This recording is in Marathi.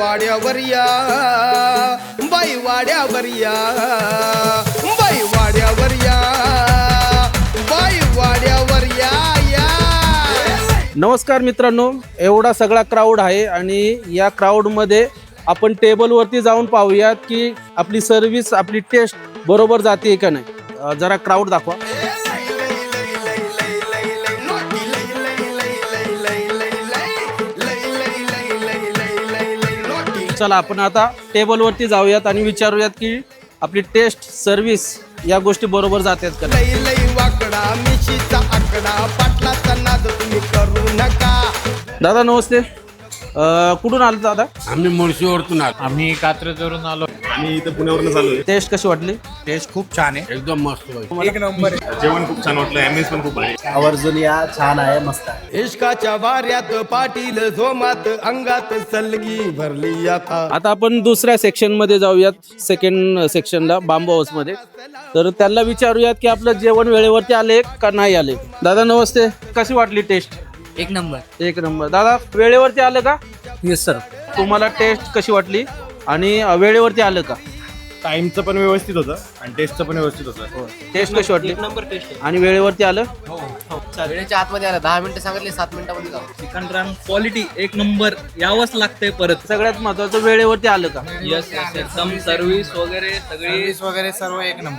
वाड्यावर या. बाई वाड्यावर या. बाई वाड्यावर या. बाई वाड्यावर या या. नमस्कार मित्रांनो एवढा सगळा क्राऊड आहे आणि या क्राऊडमध्ये आपण टेबलवरती जाऊन पाहूयात की आपली सर्व्हिस आपली टेस्ट बरोबर जाते का नाही. जरा क्राऊड दाखवा. चला आपण आता टेबलवरती जाऊयात आणि विचारूयात की आपली टेस्ट सर्व्हिस या गोष्टी बरोबर जातात का. लई लई वाकडा मिशीचा आकडा पाटलाचा नाद तुम्ही करू नका दादा नमस्ते अं, कुठून आलं दादा? आम्ही मुळशीवरतून आलो. आम्ही कात्रजवरून आलो. मी इथं पुण्यावरून चालू टेस्ट कशी वाटली? टेस्ट खूप छान आहे. एकदम मस्त होईल आहे. जेवण खूप छान वाटलं ॲम्बियन्स पण खूप आहे आवर्जून या छान आहे मस्त आहे. इश्काच्या वाऱ्यात पाटील झोमात अंगात सलगी भरली आता. आता आपण दुसऱ्या सेक्शनमध्ये जाऊयात सेकंड सेक्शनला बांबू हाऊसमध्ये. तर त्यांना विचारूयात की आपलं जेवण वेळेवरती आले का नाही आले. दादा नमस्ते. कशी वाटली टेस्ट एक नंबर. एक नंबर. दादा वेळेवरती आलं का? येस सर तुम्हाला टेस्ट कशी वाटली? आणि अं, वेळेवरती आलं का? टाइमचं पण व्यवस्थित होतं आणि टेस्टचं पण व्यवस्थित होतं. टेस्ट कशी वाटली? आणि वेळेवरती आलं? वेळेच्या आतमध्ये आला. दहा मिनिटं सांगितले सात मिनिटामध्ये जाऊ चिकन रन क्वालिटी एक नंबर यावंच लागतंय परत. सगळ्यात महत्वाचं वेळेवरती आलं का? यस यस एकदम सर्व्हिस वगैरे सगळी वगैरे सर्व एक नंबर.